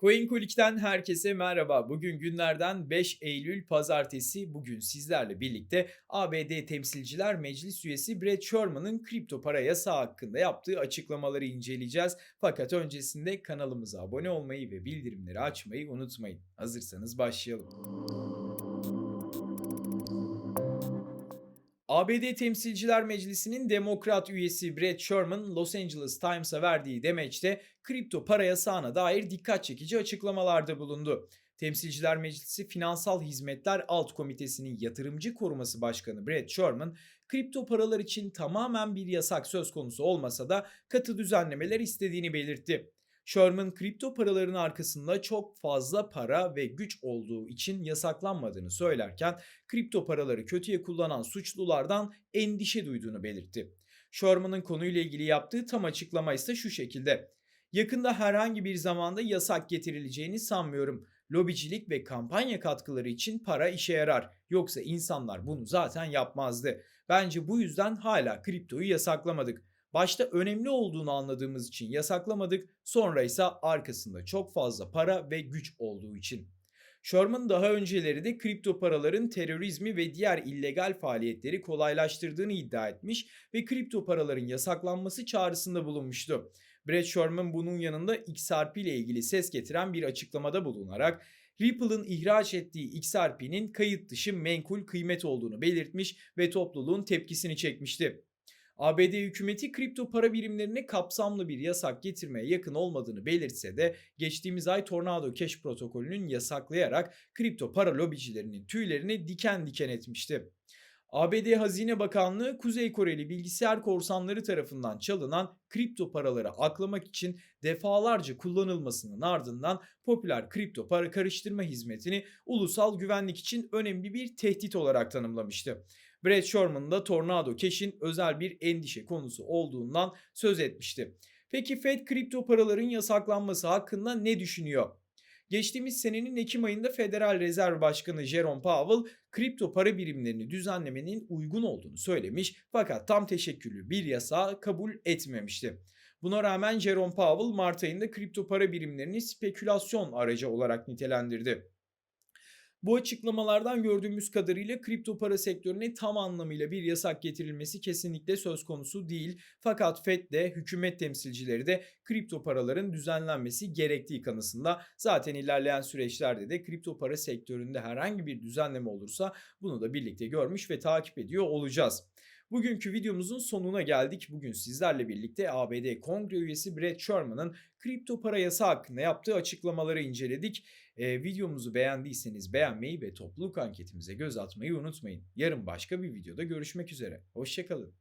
CoinColic'ten herkese merhaba. Bugün günlerden 5 Eylül Pazartesi. Bugün sizlerle birlikte ABD Temsilciler Meclis üyesi Brett Sherman'ın kripto para yasağı hakkında yaptığı açıklamaları inceleyeceğiz. Fakat öncesinde kanalımıza abone olmayı ve bildirimleri açmayı unutmayın. Hazırsanız başlayalım. ABD Temsilciler Meclisi'nin Demokrat üyesi Brett Sherman, Los Angeles Times'a verdiği demeçte kripto para yasağına dair dikkat çekici açıklamalarda bulundu. Temsilciler Meclisi Finansal Hizmetler Alt Komitesi'nin Yatırımcı Koruması Başkanı Brett Sherman, kripto paralar için tamamen bir yasak söz konusu olmasa da katı düzenlemeler istediğini belirtti. Sherman kripto paraların arkasında çok fazla para ve güç olduğu için yasaklanmadığını söylerken kripto paraları kötüye kullanan suçlulardan endişe duyduğunu belirtti. Sherman'ın konuyla ilgili yaptığı tam açıklama ise şu şekilde. Yakında herhangi bir zamanda yasak getirileceğini sanmıyorum. Lobicilik ve kampanya katkıları için para işe yarar. Yoksa insanlar bunu zaten yapmazdı. Bence bu yüzden hala kriptoyu yasaklamadık. Başta önemli olduğunu anladığımız için yasaklamadık, sonra ise arkasında çok fazla para ve güç olduğu için. Sherman daha önceleri de kripto paraların terörizmi ve diğer illegal faaliyetleri kolaylaştırdığını iddia etmiş ve kripto paraların yasaklanması çağrısında bulunmuştu. Brett Sherman bunun yanında XRP ile ilgili ses getiren bir açıklamada bulunarak Ripple'ın ihraç ettiği XRP'nin kayıt dışı menkul kıymet olduğunu belirtmiş ve topluluğun tepkisini çekmişti. ABD hükümeti kripto para birimlerine kapsamlı bir yasak getirmeye yakın olmadığını belirtse de geçtiğimiz ay Tornado Cash protokolünün yasaklayarak kripto para lobicilerinin tüylerini diken diken etmişti. ABD Hazine Bakanlığı Kuzey Koreli bilgisayar korsanları tarafından çalınan kripto paraları aklamak için defalarca kullanılmasının ardından popüler kripto para karıştırma hizmetini ulusal güvenlik için önemli bir tehdit olarak tanımlamıştı. Brett Sherman da Tornado Cash'in özel bir endişe konusu olduğundan söz etmişti. Peki Fed kripto paraların yasaklanması hakkında ne düşünüyor? Geçtiğimiz senenin Ekim ayında Federal Rezerv Başkanı Jerome Powell kripto para birimlerini düzenlemenin uygun olduğunu söylemiş fakat tam teşekküllü bir yasa kabul etmemişti. Buna rağmen Jerome Powell Mart ayında kripto para birimlerini spekülasyon aracı olarak nitelendirdi. Bu açıklamalardan gördüğümüz kadarıyla kripto para sektörüne tam anlamıyla bir yasak getirilmesi kesinlikle söz konusu değil. Fakat FED de hükümet temsilcileri de kripto paraların düzenlenmesi gerektiği kanısında. Zaten ilerleyen süreçlerde de kripto para sektöründe herhangi bir düzenleme olursa bunu da birlikte görmüş ve takip ediyor olacağız. Bugünkü videomuzun sonuna geldik. Bugün sizlerle birlikte ABD Kongre üyesi Brett Sherman'ın kripto para yasa hakkında yaptığı açıklamaları inceledik. Ee, videomuzu beğendiyseniz beğenmeyi ve topluluk anketimize göz atmayı unutmayın. Yarın başka bir videoda görüşmek üzere. Hoşçakalın.